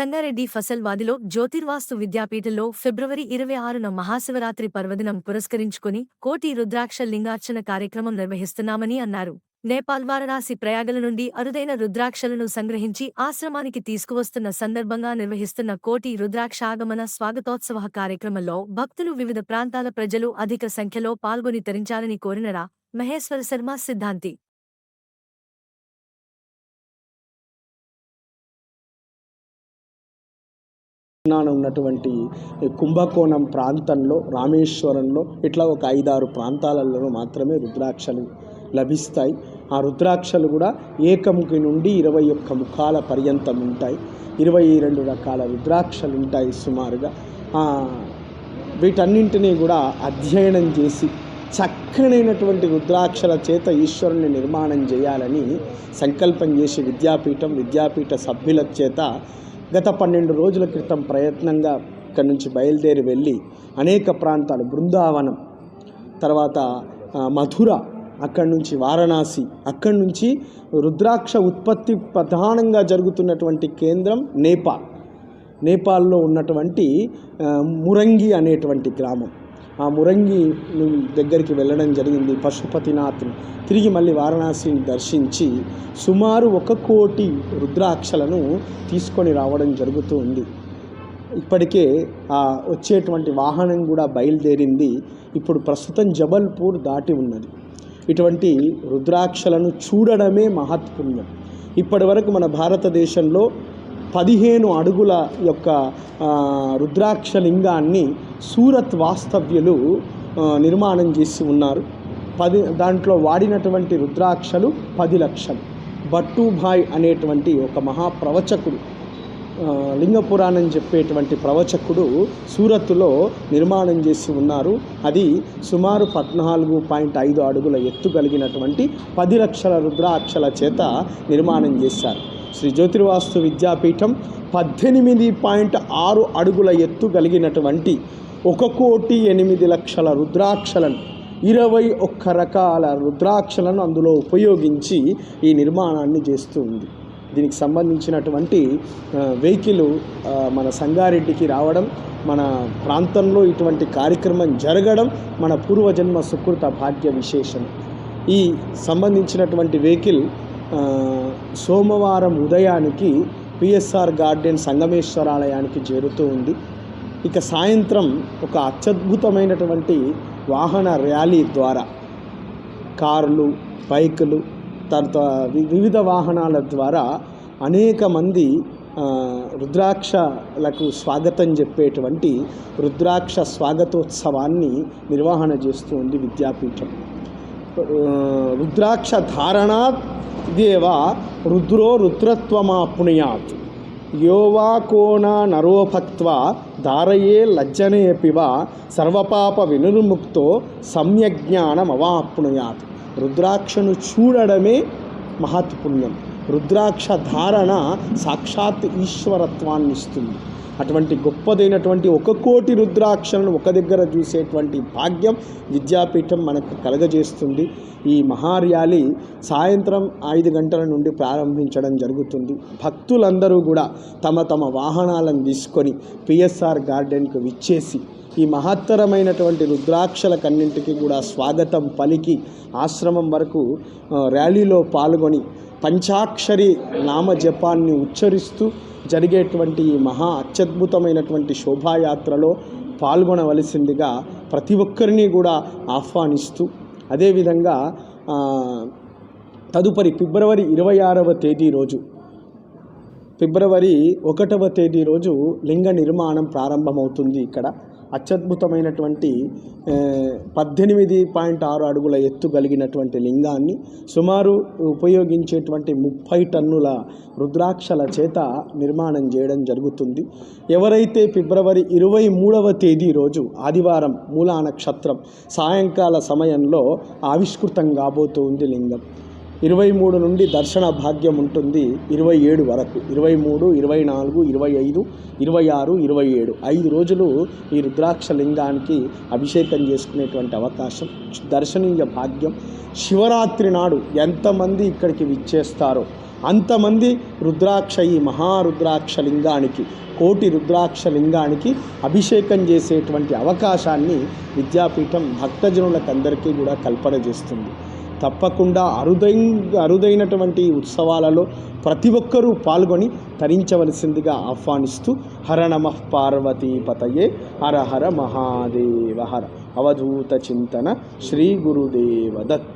సంగారెడ్డి ఫసల్వాదిలో జ్యోతిర్వాస్తు విద్యాపీఠంలో ఫిబ్రవరి ఇరవై ఆరున మహాశివరాత్రి పర్వదినం పురస్కరించుకుని కోటి రుద్రాక్ష లింగార్చన కార్యక్రమం నిర్వహిస్తున్నామని అన్నారు. నేపాల్ వారణాసి ప్రయాగల నుండి అరుదైన రుద్రాక్షలను సంగ్రహించి ఆశ్రమానికి తీసుకువస్తున్న సందర్భంగా నిర్వహిస్తున్న కోటి రుద్రాక్ష ఆగమన స్వాగతోత్సవ కార్యక్రమంలో భక్తులు వివిధ ప్రాంతాల ప్రజలు అధిక సంఖ్యలో పాల్గొని తరించాలని కోరినరా మహేశ్వర శర్మ సిద్ధాంతి. దక్షిణాన ఉన్నటువంటి కుంభకోణం ప్రాంతంలో రామేశ్వరంలో ఇట్లా ఒక ఐదారు ప్రాంతాలలో మాత్రమే రుద్రాక్షలు లభిస్తాయి. ఆ రుద్రాక్షలు కూడా ఏకముఖి నుండి ఇరవై ఒక్క ముఖాల పర్యంతం ఉంటాయి. ఇరవై రెండు రకాల రుద్రాక్షలు ఉంటాయి సుమారుగా. వీటన్నింటినీ కూడా అధ్యయనం చేసి చక్కనైనటువంటి రుద్రాక్షల చేత ఈశ్వరుని నిర్మాణం చేయాలని సంకల్పం చేసి విద్యాపీఠం విద్యాపీఠ సభ్యుల చేత గత పన్నెండు రోజుల క్రితం ప్రయత్నంగా ఇక్కడి నుంచి బయలుదేరి వెళ్ళి అనేక ప్రాంతాలు బృందావనం తర్వాత మథుర అక్కడి నుంచి వారణాసి అక్కడి నుంచి రుద్రాక్ష ఉత్పత్తి ప్రధానంగా జరుగుతున్నటువంటి కేంద్రం నేపాల్. నేపాల్లో ఉన్నటువంటి మురంగి అనేటువంటి గ్రామం. ఆ మురంగి దగ్గరికి వెళ్ళడం జరిగింది. పశుపతినాథ్ తిరిగి మళ్ళీ వారణాసిని దర్శించి సుమారు ఒక కోటి రుద్రాక్షలను తీసుకొని రావడం జరుగుతూ ఉంది ఇప్పటికే ఆ వచ్చేటువంటి వాహనం కూడా బయలుదేరింది. ఇప్పుడు ప్రస్తుతం జబల్పూర్ దాటి ఉన్నది. ఇటువంటి రుద్రాక్షలను చూడడమే మహత్పుణ్యం. ఇప్పటి వరకు మన భారతదేశంలో పదిహేను అడుగుల యొక్క రుద్రాక్ష లింగాన్ని సూరత్ వాస్తవ్యులు నిర్మాణం చేసి ఉన్నారు. పది దాంట్లో వాడినటువంటి రుద్రాక్షలు పది లక్షలు. భట్టూభాయ్ అనేటువంటి ఒక మహాప్రవచకుడు లింగపురాణం చెప్పేటువంటి ప్రవచకుడు సూరత్తులో నిర్మాణం చేసి ఉన్నారు. అది సుమారు పద్నాలుగు పాయింట్ ఐదు అడుగుల ఎత్తు కలిగినటువంటి పది లక్షల రుద్రాక్షల చేత నిర్మాణం చేశారు. శ్రీ జ్యోతిర్వాస్తు విద్యాపీఠం పద్దెనిమిది పాయింట్ ఆరు అడుగుల ఎత్తు కలిగినటువంటి ఒక కోటి ఎనిమిది లక్షల రుద్రాక్షలను ఇరవై ఒక్క రకాల రుద్రాక్షలను అందులో ఉపయోగించి ఈ నిర్మాణాన్ని చేస్తూ ఉంది. దీనికి సంబంధించినటువంటి వెహికల్ మన సంగారెడ్డికి రావడం మన ప్రాంతంలో ఇటువంటి కార్యక్రమం జరగడం మన పూర్వజన్మ సుకృత భాగ్య విశేషం. ఈ సంబంధించినటువంటి వెహికల్ సోమవారం ఉదయానికి పిఎస్ఆర్ గార్డెన్ సంగమేశ్వరాలయానికి చేరుతూ ఉంది. ఇక సాయంత్రం ఒక అత్యద్భుతమైనటువంటి వాహన ర్యాలీ ద్వారా కార్లు బైకులు తర్వాత వివిధ వాహనాల ద్వారా అనేక మంది రుద్రాక్షలకు స్వాగతం చెప్పేటువంటి రుద్రాక్ష స్వాగతోత్సవాన్ని నిర్వహణ చేస్తూ ఉంది విద్యాపీఠం. రుద్రాక్ష ధారణాత్ దేవ రుద్రో రుద్రత్వమాప్నుయాత్. యోవా కోణ నరోభక్త్వ ధారయే లజ్జనేపివ సర్వపాప వినుర్ముక్తో సమ్యజ్ఞానమవాప్నుయాత్. రుద్రాక్షను చూడడమే మహత్పుణ్యం. రుద్రాక్ష ధారణ సాక్షాత్ ఈశ్వరత్వాన్ని ఇస్తుంది. అటువంటి గొప్పదైనటువంటి ఒక కోటి రుద్రాక్షలను ఒక దగ్గర చూసేటువంటి భాగ్యం విద్యాపీఠం మనకు కలగజేస్తుంది. ఈ మహార్యాలి సాయంత్రం ఐదు గంటల నుండి ప్రారంభించడం జరుగుతుంది. భక్తులందరూ కూడా తమ తమ వాహనాలను తీసుకొని పిఎస్ఆర్ గార్డెన్కు విచ్చేసి ఈ మహత్తరమైనటువంటి రుద్రాక్షలకన్నింటికి కూడా స్వాగతం పలికి ఆశ్రమం వరకు ర్యాలీలో పాల్గొని పంచాక్షరి నామ జపాన్ని ఉచ్చరిస్తూ జరిగేటువంటి ఈ మహా అత్యద్భుతమైనటువంటి శోభాయాత్రలో పాల్గొనవలసిందిగా ప్రతి ఒక్కరిని కూడా ఆహ్వానిస్తూ అదేవిధంగా తదుపరి ఫిబ్రవరి ఇరవై ఆరవ తేదీ రోజు ఫిబ్రవరి ఒకటవ తేదీ రోజు లింగ నిర్మాణం ప్రారంభమవుతుంది ఇక్కడ. అత్యద్భుతమైనటువంటి పద్దెనిమిది పాయింట్ ఆరు అడుగుల ఎత్తు కలిగినటువంటి లింగాన్ని సుమారు ఉపయోగించేటువంటి ముప్పై టన్నుల రుద్రాక్షల చేత నిర్మాణం చేయడం జరుగుతుంది. ఎవరైతే ఫిబ్రవరి ఇరవై మూడవ తేదీ రోజు ఆదివారం మూలా నక్షత్రం సాయంకాల సమయంలో ఆవిష్కృతం కాబోతుంది లింగం. ఇరవై మూడు నుండి దర్శన భాగ్యం ఉంటుంది ఇరవై ఏడు వరకు. ఇరవై మూడు ఇరవై నాలుగు ఇరవై ఐదు ఇరవై ఆరు ఇరవై ఏడు. ఐదు రోజులు ఈ రుద్రాక్ష లింగానికి అభిషేకం చేసుకునేటువంటి అవకాశం. దర్శనీయ భాగ్యం. శివరాత్రి నాడు ఎంతమంది ఇక్కడికి విచ్చేస్తారో అంతమంది రుద్రాక్ష ఈ మహారుద్రాక్ష లింగానికి కోటి రుద్రాక్ష లింగానికి అభిషేకం చేసేటువంటి అవకాశాన్ని విద్యాపీఠం భక్తజనులకు అందరికీ కూడా కల్పన చేస్తుంది. తప్పకుండా అరుదైన అరుదైనటువంటి ఉత్సవాలలో ప్రతి ఒక్కరూ పాల్గొని తరించవలసిందిగా ఆహ్వానిస్తూ హర నమ పార్వతీపతయే హర హర మహాదేవ హర అవధూత చింతన శ్రీ గురుదేవ దత్.